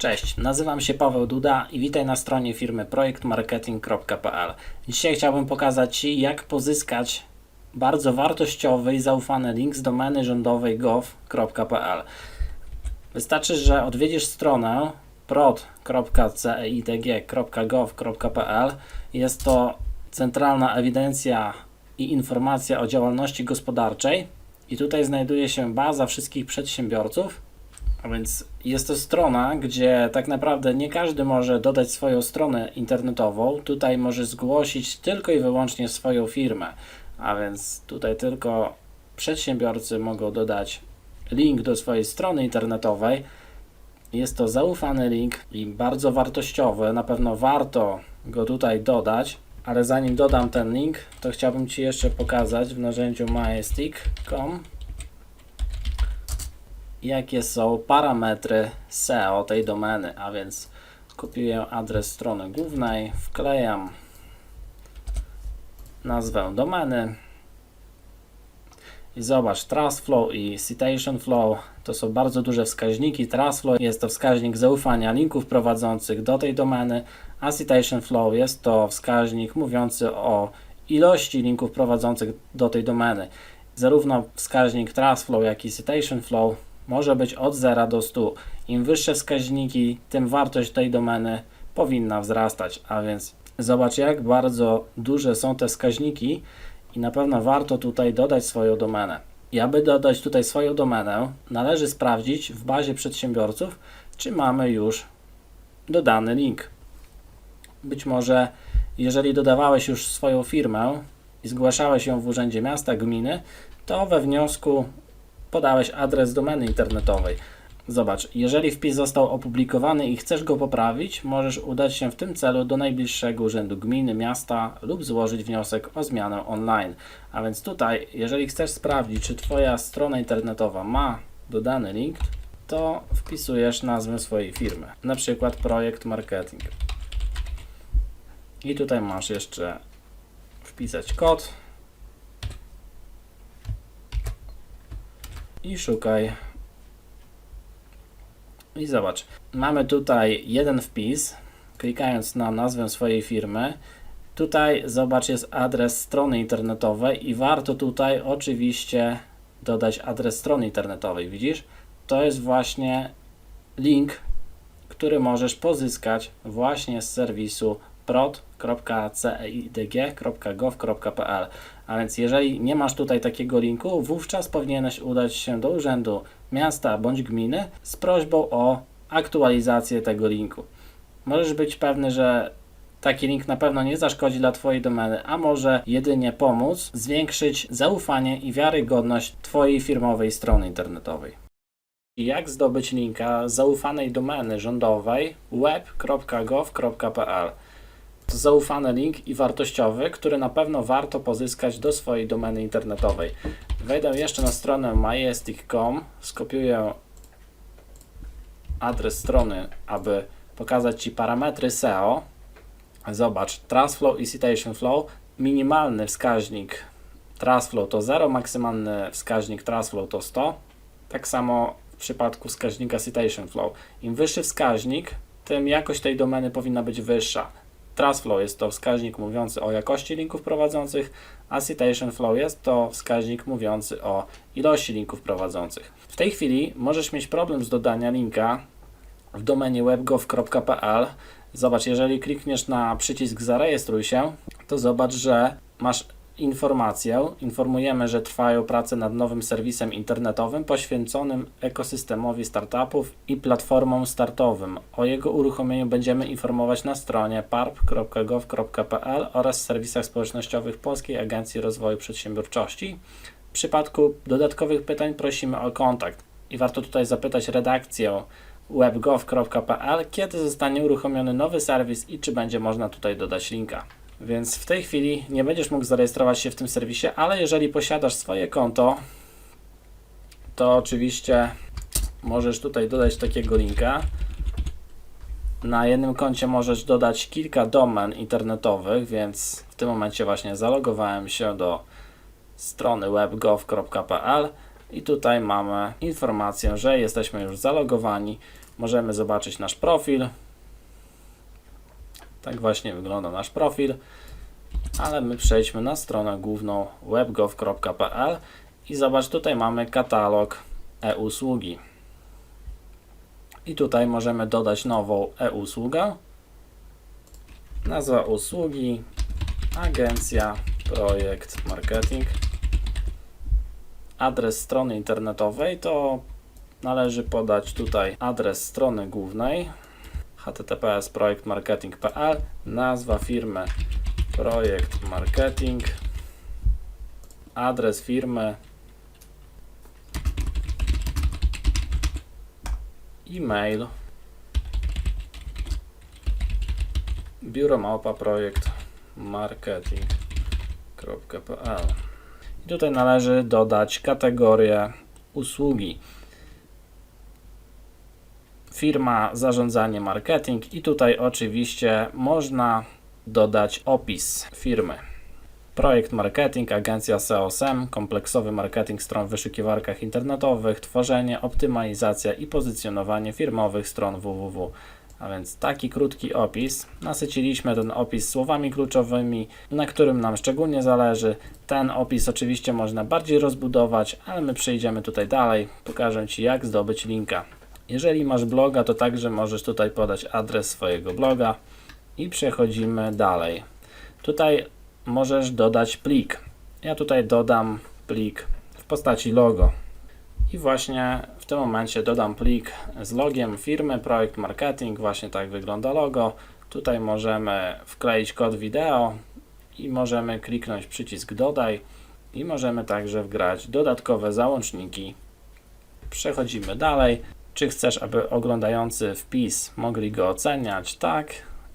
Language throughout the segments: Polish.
Cześć, nazywam się Paweł Duda i witaj na stronie firmy projektmarketing.pl. Dzisiaj chciałbym pokazać Ci, jak pozyskać bardzo wartościowy i zaufany link z domeny rządowej gov.pl. Wystarczy, że odwiedzisz stronę prod.ceidg.gov.pl. Jest to centralna ewidencja i informacja o działalności gospodarczej i tutaj znajduje się baza wszystkich przedsiębiorców a więc jest to strona, gdzie tak naprawdę nie każdy może dodać swoją stronę internetową. Tutaj możesz zgłosić tylko i wyłącznie swoją firmę. A więc tutaj tylko przedsiębiorcy mogą dodać link do swojej strony internetowej. Jest to zaufany link i bardzo wartościowy. Na pewno warto go tutaj dodać. Ale zanim dodam ten link, to chciałbym Ci jeszcze pokazać w narzędziu majestic.com jakie są parametry SEO tej domeny, a więc kopiuję adres strony głównej, wklejam nazwę domeny i zobacz, TrustFlow i Citation Flow to są bardzo duże wskaźniki. TrustFlow jest to wskaźnik zaufania linków prowadzących do tej domeny, a Citation Flow jest to wskaźnik mówiący o ilości linków prowadzących do tej domeny. Zarówno wskaźnik TrustFlow, jak i Citation Flow może być od 0 do 100. Im wyższe wskaźniki, tym wartość tej domeny powinna wzrastać. A więc zobacz, jak bardzo duże są te wskaźniki i na pewno warto tutaj dodać swoją domenę. I aby dodać tutaj swoją domenę, należy sprawdzić w bazie przedsiębiorców, czy mamy już dodany link. Być może, jeżeli dodawałeś już swoją firmę i zgłaszałeś ją w Urzędzie Miasta, Gminy, to we wniosku podałeś adres domeny internetowej. Zobacz, jeżeli wpis został opublikowany i chcesz go poprawić, możesz udać się w tym celu do najbliższego urzędu gminy, miasta lub złożyć wniosek o zmianę online. A więc tutaj, jeżeli chcesz sprawdzić, czy Twoja strona internetowa ma dodany link, to wpisujesz nazwę swojej firmy, na przykład projekt marketing. I tutaj masz jeszcze wpisać kod i szukaj. I zobacz, mamy tutaj jeden wpis, klikając na nazwę swojej firmy. Tutaj zobacz jest adres strony internetowej i warto tutaj oczywiście dodać adres strony internetowej. Widzisz? To jest właśnie link, który możesz pozyskać właśnie z serwisu prod.ceidg.gov.pl. A więc jeżeli nie masz tutaj takiego linku, wówczas powinieneś udać się do urzędu miasta bądź gminy z prośbą o aktualizację tego linku. Możesz być pewny, że taki link na pewno nie zaszkodzi dla Twojej domeny, a może jedynie pomóc zwiększyć zaufanie i wiarygodność Twojej firmowej strony internetowej. Jak zdobyć linka zaufanej domeny rządowej web.gov.pl? Zaufany link i wartościowy, który na pewno warto pozyskać do swojej domeny internetowej. Wejdę jeszcze na stronę majestic.com, skopiuję adres strony, aby pokazać Ci parametry SEO. Zobacz, TrustFlow i Citation Flow. Minimalny wskaźnik TrustFlow to 0, maksymalny wskaźnik TrustFlow to 100. Tak samo w przypadku wskaźnika Citation Flow. Im wyższy wskaźnik, tym jakość tej domeny powinna być wyższa. TrustFlow jest to wskaźnik mówiący o jakości linków prowadzących, a Citation Flow jest to wskaźnik mówiący o ilości linków prowadzących. W tej chwili możesz mieć problem z dodania linka w domenie webgov.pl. Zobacz, jeżeli klikniesz na przycisk zarejestruj się, to zobacz, że masz informację. Informujemy, że trwają prace nad nowym serwisem internetowym poświęconym ekosystemowi startupów i platformom startowym. O jego uruchomieniu będziemy informować na stronie parp.gov.pl oraz serwisach społecznościowych Polskiej Agencji Rozwoju Przedsiębiorczości. W przypadku dodatkowych pytań prosimy o kontakt i warto tutaj zapytać redakcję webgov.pl, kiedy zostanie uruchomiony nowy serwis i czy będzie można tutaj dodać linka. Więc w tej chwili nie będziesz mógł zarejestrować się w tym serwisie, ale jeżeli posiadasz swoje konto, to oczywiście możesz tutaj dodać takiego linka. Na jednym koncie możesz dodać kilka domen internetowych, więc w tym momencie właśnie zalogowałem się do strony webgov.pl i tutaj mamy informację, że jesteśmy już zalogowani. możemy zobaczyć nasz profil. Tak właśnie wygląda nasz profil. Ale my przejdźmy na stronę główną webgov.pl i zobacz, tutaj mamy katalog e-usługi. I tutaj możemy dodać nową e-usługę. Nazwa usługi agencja projekt marketing. Adres strony internetowej to należy podać tutaj adres strony głównej https projektmarketing.pl nazwa firmy projekt marketing adres firmy e-mail biuro małpa projekt marketing.pl i tutaj należy dodać kategorię usługi firma zarządzanie marketing i tutaj oczywiście można dodać opis firmy. Projekt marketing, agencja SEO-SEM, kompleksowy marketing stron w wyszukiwarkach internetowych, tworzenie, optymalizacja i pozycjonowanie firmowych stron www. A więc taki krótki opis. Nasyciliśmy ten opis słowami kluczowymi, na którym nam szczególnie zależy. Ten opis oczywiście można bardziej rozbudować, ale my przejdziemy tutaj dalej. Pokażę Ci jak zdobyć linka. Jeżeli masz bloga, to także możesz tutaj podać adres swojego bloga i przechodzimy dalej. Tutaj możesz dodać plik. Ja tutaj dodam plik w postaci logo. I właśnie w tym momencie dodam plik z logiem firmy, projekt marketing, właśnie tak wygląda logo. Tutaj możemy wkleić kod wideo i możemy kliknąć przycisk dodaj i możemy także wgrać dodatkowe załączniki. Przechodzimy dalej. Czy chcesz, aby oglądający wpis mogli go oceniać? Tak.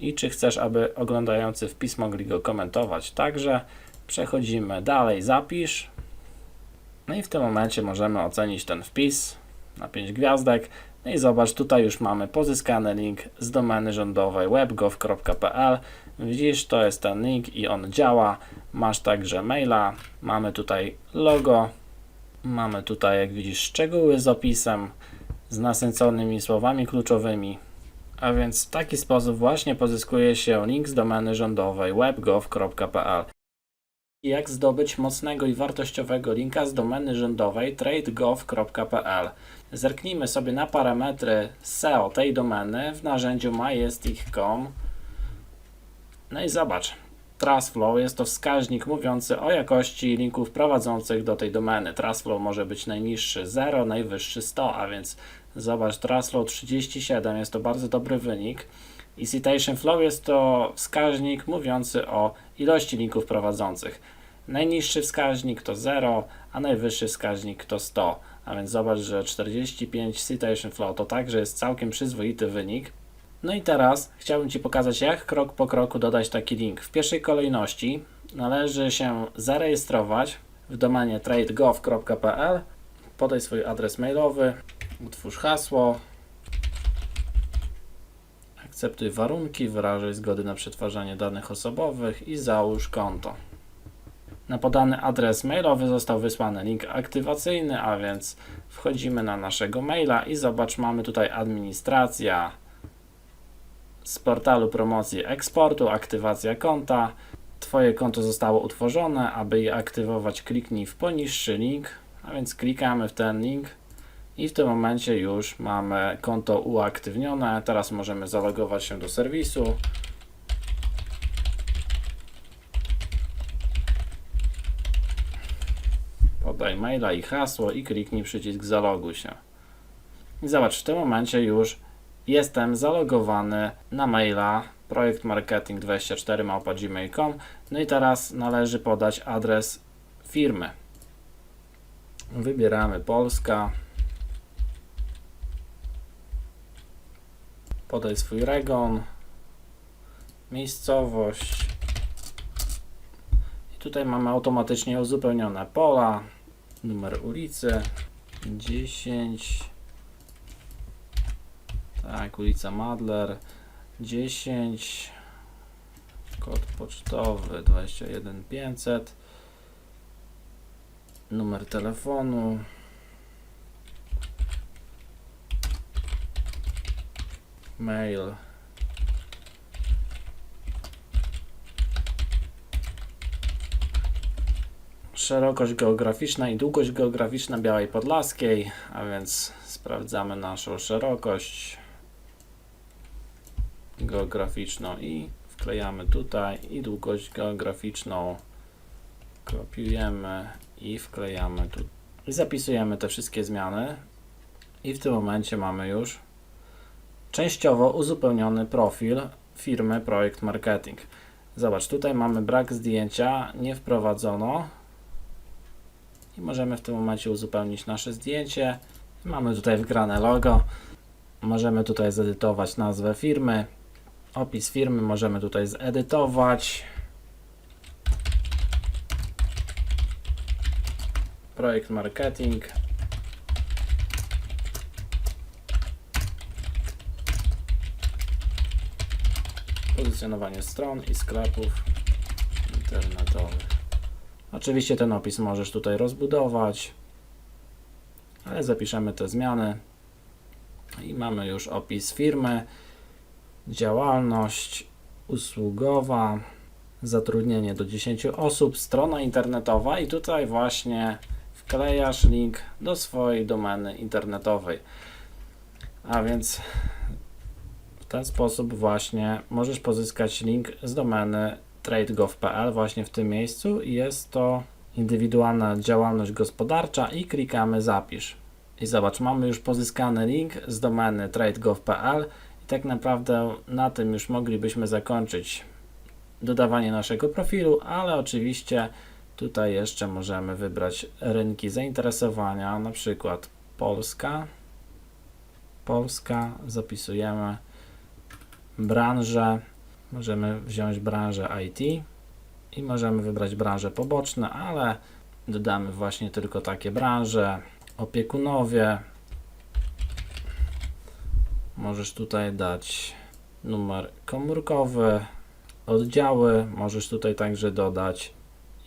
I czy chcesz, aby oglądający wpis mogli go komentować? Także. Przechodzimy dalej, zapisz. No i w tym momencie możemy ocenić ten wpis na 5 gwiazdek. No i zobacz, tutaj już mamy pozyskany link z domeny rządowej webgov.pl. Widzisz, to jest ten link i on działa. Masz także maila, mamy tutaj logo, mamy tutaj, jak widzisz, szczegóły z opisem, z nasyconymi słowami kluczowymi. A więc w taki sposób właśnie pozyskuje się link z domeny rządowej webgov.pl. Jak zdobyć mocnego i wartościowego linka z domeny rządowej tradegov.pl? Zerknijmy sobie na parametry SEO tej domeny w narzędziu majestic.com. No i zobacz. TrustFlow jest to wskaźnik mówiący o jakości linków prowadzących do tej domeny. TrustFlow może być najniższy 0, najwyższy 100, a więc zobacz, TrustFlow 37 jest to bardzo dobry wynik. I Citation Flow jest to wskaźnik mówiący o ilości linków prowadzących. Najniższy wskaźnik to 0, a najwyższy wskaźnik to 100. A więc zobacz, że 45 Citation Flow to także jest całkiem przyzwoity wynik. No i teraz chciałbym Ci pokazać, jak krok po kroku dodać taki link. W pierwszej kolejności należy się zarejestrować w domenie tradegov.pl. Podaj swój adres mailowy, utwórz hasło, akceptuj warunki, wyrażaj zgody na przetwarzanie danych osobowych i załóż konto. Na podany adres mailowy został wysłany link aktywacyjny, a więc wchodzimy na naszego maila i zobacz, mamy tutaj administracja z portalu promocji eksportu, aktywacja konta. Twoje konto zostało utworzone, aby je aktywować kliknij w poniższy link, a więc klikamy w ten link i w tym momencie już mamy konto uaktywnione. Teraz możemy zalogować się do serwisu. Podaj maila i hasło i kliknij przycisk zaloguj się. I zobacz, w tym momencie już jestem zalogowany na maila projektmarketing24.gmail.com No i teraz należy podać adres firmy. Wybieramy Polska. Podaj swój region, miejscowość. I tutaj mamy automatycznie uzupełnione pola, numer ulicy 10. Tak, ulica Madler 10. Kod pocztowy 21500. Numer telefonu mail. Szerokość geograficzna i długość geograficzna Białej Podlaskiej, a więc sprawdzamy naszą szerokość geograficzną i wklejamy tutaj i długość geograficzną. Kopiujemy i wklejamy tu i zapisujemy te wszystkie zmiany. I w tym momencie mamy już częściowo uzupełniony profil firmy Projekt Marketing. Zobacz, tutaj mamy brak zdjęcia, nie wprowadzono i możemy w tym momencie uzupełnić nasze zdjęcie. Mamy tutaj wgrane logo. Możemy tutaj zedytować nazwę firmy. Opis firmy możemy tutaj zedytować. Projekt marketing. Pozycjonowanie stron i sklepów internetowych. Oczywiście ten opis możesz tutaj rozbudować, ale zapiszemy te zmiany i mamy już opis firmy, działalność usługowa, zatrudnienie do 10 osób, strona internetowa i tutaj właśnie wklejasz link do swojej domeny internetowej. A więc ten sposób właśnie możesz pozyskać link z domeny trade.gov.pl właśnie w tym miejscu jest to indywidualna działalność gospodarcza i klikamy zapisz. I zobacz, mamy już pozyskany link z domeny trade.gov.pl i tak naprawdę na tym już moglibyśmy zakończyć dodawanie naszego profilu, ale oczywiście tutaj jeszcze możemy wybrać rynki zainteresowania, na przykład Polska. Polska, zapisujemy branżę, możemy wziąć branżę IT i możemy wybrać branże poboczne, ale dodamy właśnie tylko takie branże, opiekunowie. Możesz tutaj dać numer komórkowy, oddziały, możesz tutaj także dodać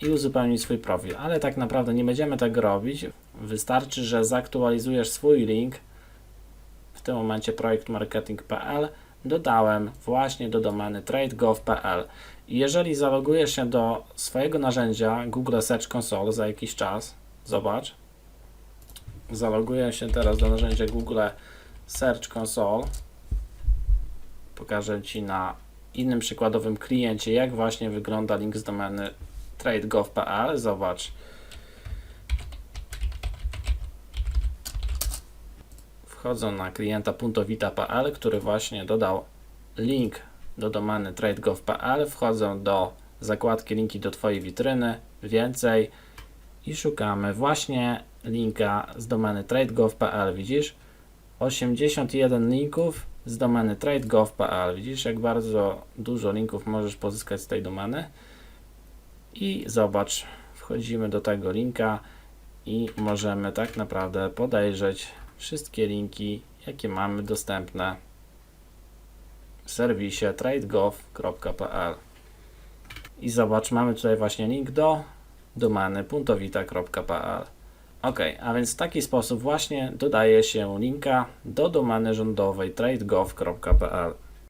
i uzupełnić swój profil, ale tak naprawdę nie będziemy tego robić. Wystarczy, że zaktualizujesz swój link w tym momencie projektmarketing.pl dodałem właśnie do domeny trade.gov.pl jeżeli zalogujesz się do swojego narzędzia Google Search Console za jakiś czas, zobacz, zaloguję się teraz do narzędzia Google Search Console, pokażę Ci na innym przykładowym kliencie, jak właśnie wygląda link z domeny trade.gov.pl, zobacz, wchodzą na klienta puntowita.pl, który właśnie dodał link do domeny trade.gov.pl, wchodzą do zakładki linki do Twojej witryny, więcej i szukamy właśnie linka z domeny trade.gov.pl, widzisz? 81 linków z domeny trade.gov.pl, widzisz jak bardzo dużo linków możesz pozyskać z tej domeny? I zobacz, wchodzimy do tego linka i możemy tak naprawdę podejrzeć wszystkie linki, jakie mamy dostępne w serwisie tradegov.pl. I zobacz, mamy tutaj właśnie link do domeny puntowita.pl. Ok, a więc w taki sposób właśnie dodaje się linka do domeny rządowej tradegov.pl.